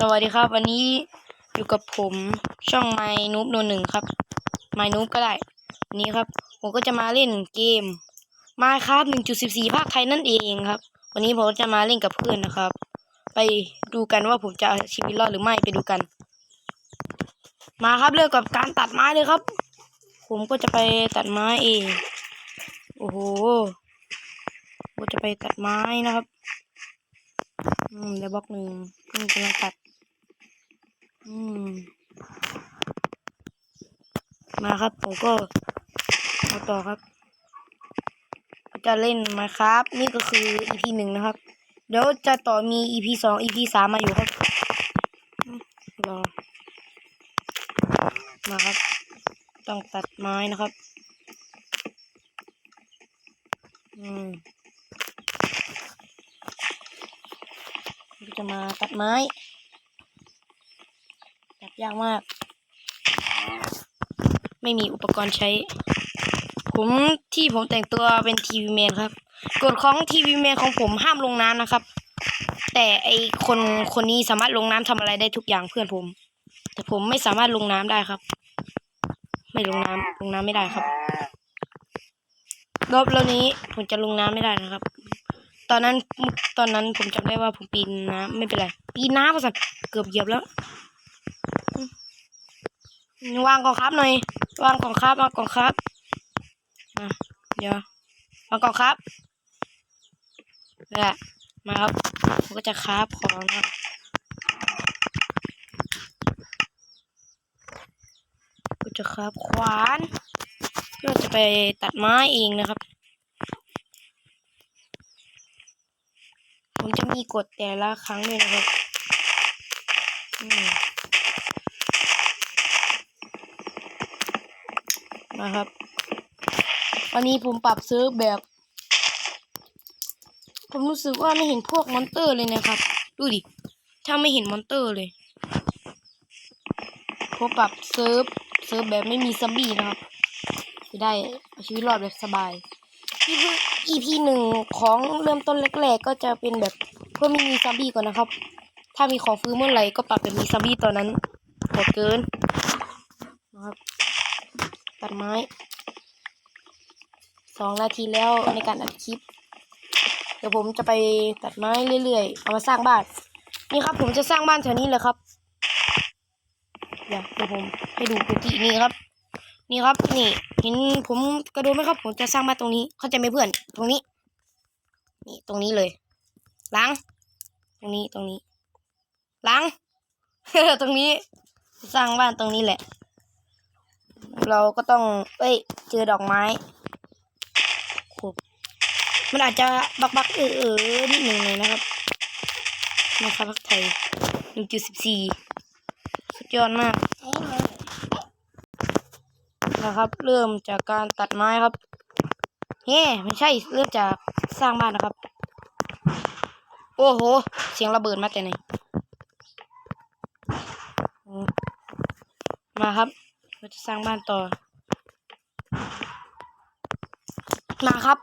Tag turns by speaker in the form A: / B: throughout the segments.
A: สวัสดีครับ วันนี้อยู่กับผมช่องไมนูบโนหนึ่งครับไมนูบก็ได้วันนี้ครับ ผมก็จะมาเล่นเกมมาครับหนึ่งจุดสิบสี่ภาคไทยนั่นเองครับ วันนี้ผมจะมาเล่นกับเพื่อนนะครับ ไปดูกันว่าผมจะชีวิตรอดหรือไม่ไปดูกัน มาครับเริ่มกับการตัดไม้เลยครับ ผมก็จะไปตัดไม้เอง โอ้โหผมจะไปตัดไม้นะครับ อืมแล้วบล็อกหนึ่งอืมกำลังตัด อืม มาครับ ผมก็เอาต่อครับ จะเล่นมาครับ นี่ก็คือ EP หนึ่งนะครับ เดี๋ยวจะต่อมี EP สอง EP สามมาอยู่ครับรอมาครับ ต้องตัดไม้นะครับ อืม จะมาตัดไม้ ตัดยากมาก ไม่มีอุปกรณ์ใช้ ผมที่ผมแต่งตัวเป็นทีวีแมนครับกฎของทีวีแมนของผมห้ามลงน้ำนะครับ แต่ไอคนคนนี้สามารถลงน้ำทำอะไรได้ทุกอย่างเพื่อนผม แต่ผมไม่สามารถลงน้ำได้ครับ ไม่ลงน้ำลงน้ำไม่ได้ครับรอบแล้วนี้ผมจะลงน้ำไม่ได้นะครับ ตอนนั้นตอนนั้นผมจำได้ว่าผมปีนน้ำไม่เป็นไร ปีนน้ำภาษาเกือบเหยียบแล้ววางกองครับหน่อยวางกองครับวางกองครับอะเดี๋ยววางกองครับนี่แหละมาครับผมก็จะคราบของนะก็จะคราบขวานเพื่อจะไปตัดไม้เองนะครับ ผมจะมีกฎแต่ละครั้งเลยนะครับนะครับ วันนี้ผมปรับเซิร์ฟแบบ ผมรู้สึกว่าไม่เห็นพวกมอนเตอร์เลยนะครับ ดูดิ ถ้าไม่เห็นมอนเตอร์เลย ผมปรับเซิร์ฟเซิร์ฟแบบไม่มีซัมบี้นะครับ จะได้เอาชีวิตรอดแบบสบาย EP หนึ่งของเริ่มต้นแรกๆก็จะเป็นแบบ เพื่อไม่มีซัมบี้ก่อนนะครับ ถ้ามีของฟื้นเมื่อไหร่ก็ปรับเป็นมีซัมบี้ตอนนั้นโหดเกินนะครับตัดไม้สองนาทีแล้วในการอัดคลิป เดี๋ยวผมจะไปตัดไม้เรื่อยๆ เอามาสร้างบ้าน นี่ครับ ผมจะสร้างบ้านแถวนี้เลยครับเดี๋ยวเดี๋ยวผมให้ดูพื้นที่นี่ครับ นี่ครับนี่เห็นผมกระโดดไหมครับ ผมจะสร้างบ้านตรงนี้ เขาใจไหมเพื่อน ตรงนี้ นี่ตรงนี้เลย หลังตรงนี้ตรงนี้หลังตรงนี้ สร้างบ้านตรงนี้แหละ เราก็ต้อง เอ้ย เจอดอกไม้ขุบมันอาจจะบักบักเออเออนิดหนึ่งเลยนะครับนะครับพักไทยหนึ่งจุดสิบสี่สุดยอดมากนะครับ เริ่มจากการตัดไม้ครับเฮ้ไม่ใช่เริ่มจากสร้างบ้านนะครับ โอ้โห เสียงระเบิดมาแต่ไหนมาครับ เราจะสร้างบ้านต่อ มาครับ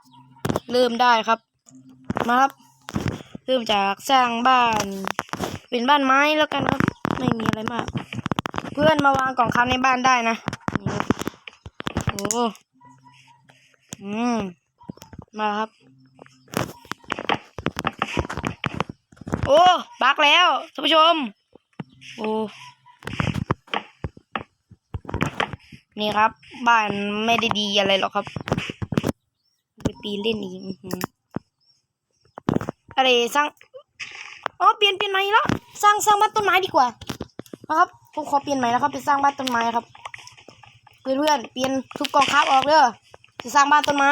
A: เริ่มได้ครับ มาครับ เริ่มจากสร้างบ้าน เป็นบ้านไม้แล้วกันครับ ไม่มีอะไรมาก เพื่อนมาวางกล่องค้ำในบ้านได้นะ โอ้อืม มาครับ อ้บักแล้วท่านผู้ชม โอ้ นี่ครับ บ้านไม่ได้ดีอะไรหรอกครับ ไปปีนเล่นอีกอื้อหืออะไรสร้างอ๋อเปลี่ยนเปลี่ยนใหม่แล้วสร้างสร้างบ้านต้นไม้ดีกว่านะครับผมขอเปลี่ยนใหม่นะครับไปสร้างบ้านต้นไม้ครับเพื่อนเพื่อนๆเปลี่ยนทุกกองครับออกเด้อจะสร้างบ้านต้นไม้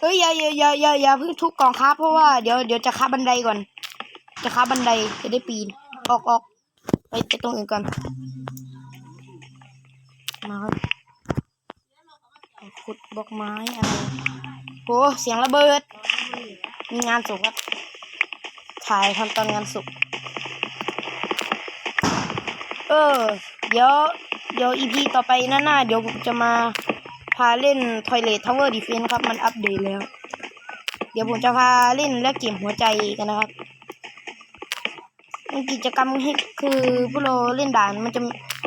A: เอ้ยอย่าอย่าอย่าอย่าอย่าเพิ่งทุบกองครับเพราะว่าเดี๋ยวเดี๋ยวจะค้าบันไดก่อน จะค้าบันไดจะได้ปีน ออกออกไปไปตรงอื่นก่อนมาครับขุดบล็อกไม้อะไรโหเสียงระเบิด มีงานศพครับถ่ายทำตอนงานศพเออ เดี๋ยว เดี๋ยวอีพีต่อไปหน้าๆเดี๋ยวผมจะมา พาเล่น Toilet Tower Defense ครับ มันอัปเดตแล้ว เดี๋ยวผมจะพาเล่นและเก็บหัวใจกันนะครับมันกิจกรรมให้คือพวกเราเล่นด่านมันจะ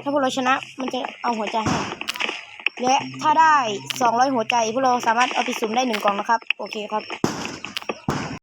A: ถ้าพวกเราชนะ มันจะเอาหัวใจให้ และถ้าได้ 200 หัวใจพวกเราสามารถเอาไปสุ่มได้หนึ่งกล่องนะครับ โอเคครับ